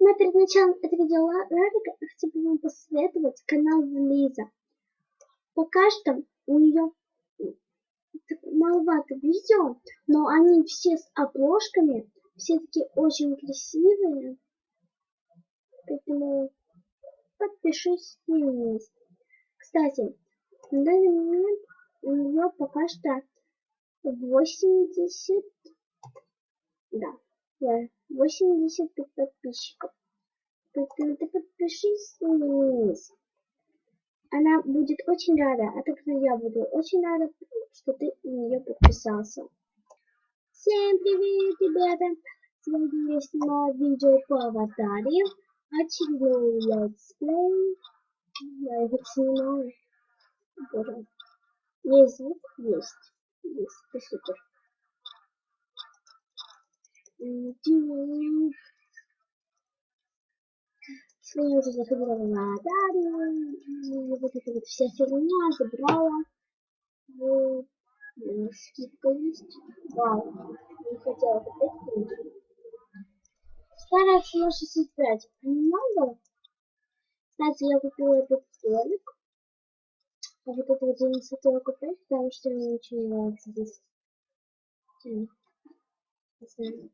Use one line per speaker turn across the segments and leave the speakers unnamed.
Но перед началом этого видеоролика бы вам посоветовать канал Лиза. Пока что у нее маловато видео, но они все с обложками, все таки очень красивые. Поэтому подпишись на нее. Кстати, на данный момент у нее пока что 80, да, 85 подписчиков. Поэтому ты подпишись на нее. Она будет очень рада, а также я буду очень рада, что ты на нее подписался. Всем привет, ребята! Сегодня я снимаю видео по аватаре. Очередной летсплей. Я его снимаю. Боже. Есть звук? Есть. Есть. Это супер. Сегодня уже заходила в аватаре. И вот эта вот вся фигня забрала. Вот. Скидка есть. Вау. Не хотела купить. Старая всего 65. Немного. Кстати, я купила этот столик. А вот это вот я не хотела купить, потому что мне не нравится здесь. Знаю.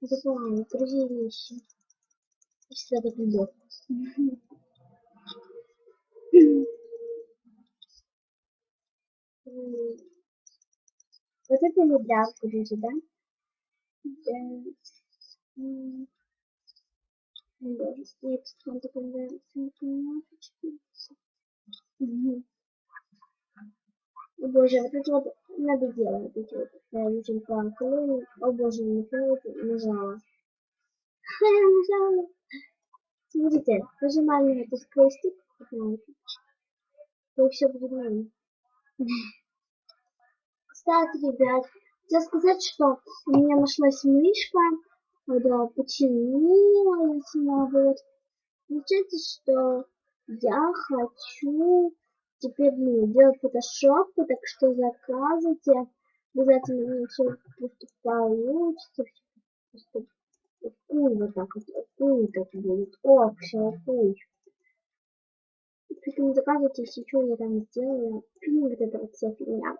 Забываю, другие вещи. Всегда так любовь. Вот это груди, да? Да. Он такой нравится немножечко. О боже, вот это вот надо делать. Эти вот южин планку. О боже, не нравится, нажала. Ха, нажала. Смотрите, нажимаем на этот крестик, и все будет нормально. Кстати, ребят, хотел сказать, что у меня нашлась мышка, когда я сама, вот. Получается, что я хочу теперь ну, делать фотошоп, так что заказывайте. Обязательно мне все просто получится. Просто куй вот так вот, куй так будет. О, все, куй. Поэтому заказывайте, если что, я там сделаю. вот это вот вся фигня.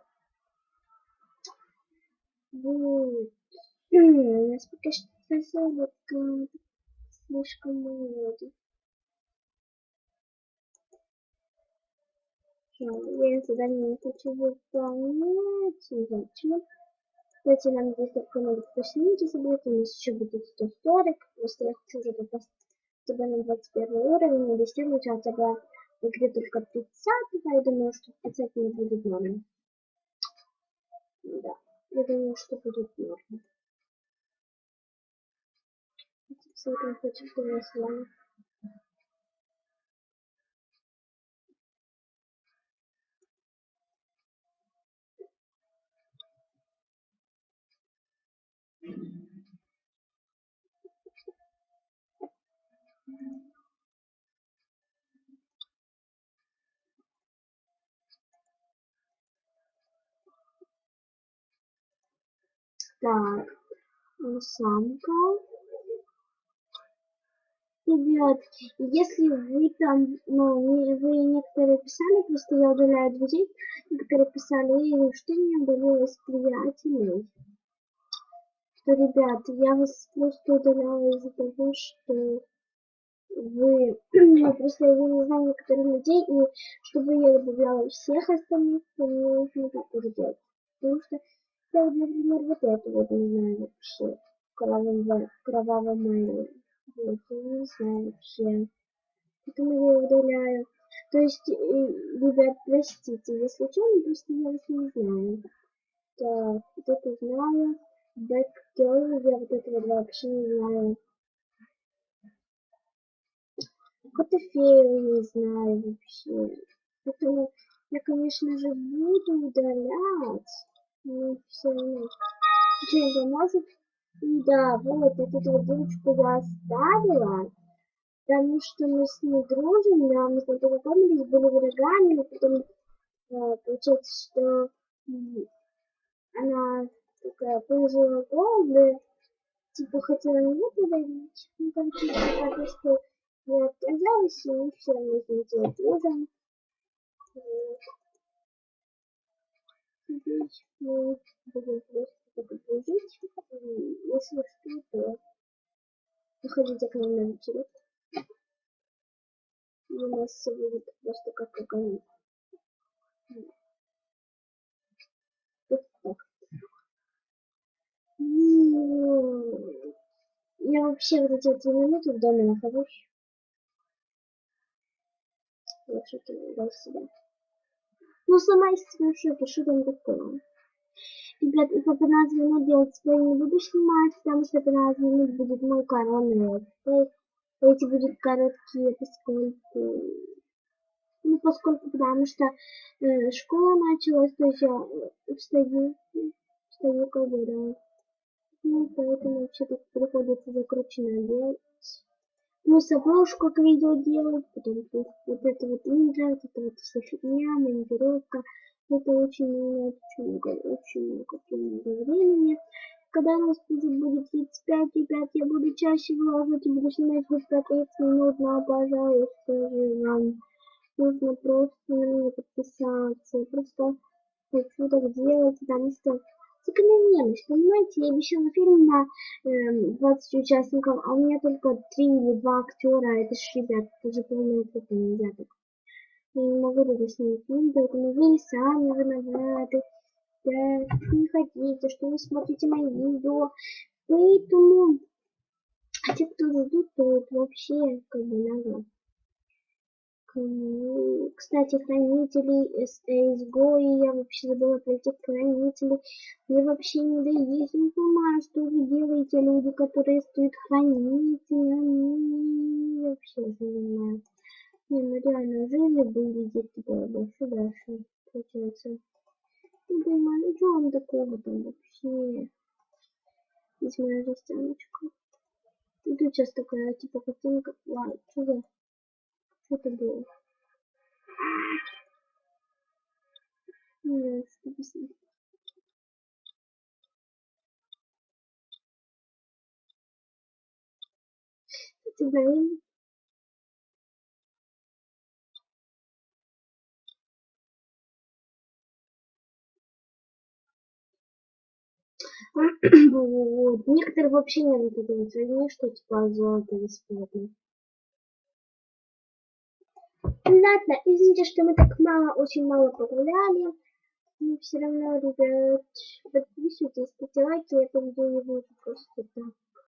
Вот. У нас пока что поселок слишком молодый. Я задание не хочу выполнять. Почему. Кстати, нам здесь только надо поснимите собрать. У нас еще будет 140. Просто я хочу уже попасть бы на 21 уровень. Не достигнуть хотя бы в игре только 30 Я думаю, что 30 не будет норм. Да. Я думаю, что будет норм. Смотрим против что с вами. Так, самка. Ребят, если вы там, ну, вы некоторые писали, просто я удаляю друзей, некоторые писали, что мне удалилось приятелей. Что, ребят, я вас просто удаляла из-за того, что вы, ну, просто я не знаю некоторых людей, и чтобы я добавляла всех остальных, то мне нужно так уже делать. Потому что я, например, вот это вот не знаю вообще. Кровавого, кровавого я не знаю вообще. Поэтому я удаляю. То есть, ребят, простите, если что, ну, просто я вас не знаю. Так, вот это знаю. Бэкгерл, я вот этого вообще не знаю. Котофею не знаю вообще. Поэтому я, конечно же, буду удалять ну все равно. Чем поможет? И да, вот эту вот девочку я оставила. потому что мы с ней дружим, да, мы с ней познакомились, были врагами, но потом э, получается, что она такая положила голову, типа хотела меня подавить, ну, короче, типа, что я отказалась, и мы все равно с ней дружим. Теперь мы будем просто так дружить, если что, то заходите к нам на вечеринку. У нас все будет просто как. Вот так. Я вообще вот эти вот минуты в доме нахожусь. Я что-то дал себя. Ну, сама из себя шоке, что там такое? Ребят, и по 15 минут делать свои не буду снимать, потому что 15 минут будет мой коронный эти будут короткие, поскольку... Ну, поскольку, потому что э, школа началась, то есть я встаю, встаю как бы, да. Ну, поэтому вообще так приходится закрученно делать. Плюс обложку к видео делать, потом вот это вот интро, вот это вот вся фигня, монтировка. Это очень много, очень много, очень много, много времени когда у нас будет, будет 35, ребят, я буду чаще вылаживать и буду снимать хоть по 30 минут, но, пожалуйста, вам нужно просто на подписаться. Я просто хочу так делать, потому что закономерность, понимаете, я обещала фильм на э, 20 участников, а у меня только 3 или 2 актера, а это ж, ребят, это же полная это нельзя так. Не могу снять фильм, поэтому вы сами виноваты не хотите, что не смотрите мои видео. Поэтому а те, кто ждут, то это вообще как бы надо. Кстати, хранители CSGO, и я вообще забыла пройти хранители. Мне вообще не доесть, не понимаю, что вы делаете, люди, которые стоят хранителями. Вообще не понимаю. Не, ну реально, жили были где-то больше дальше, получается. Не понимаю, что он такого там вообще? Здесь моя жестяночка. И тут сейчас такая, типа, картинка. Ладно, что за... Что это было? Не что посмотреть. Знаем. Вот. Некоторые вообще не это вот фигни, что типа золото бесплатно. Ладно, извините, что мы так мало, очень мало погуляли. Но все равно, ребят, подписывайтесь, ставьте лайки, это видео не буду просто так.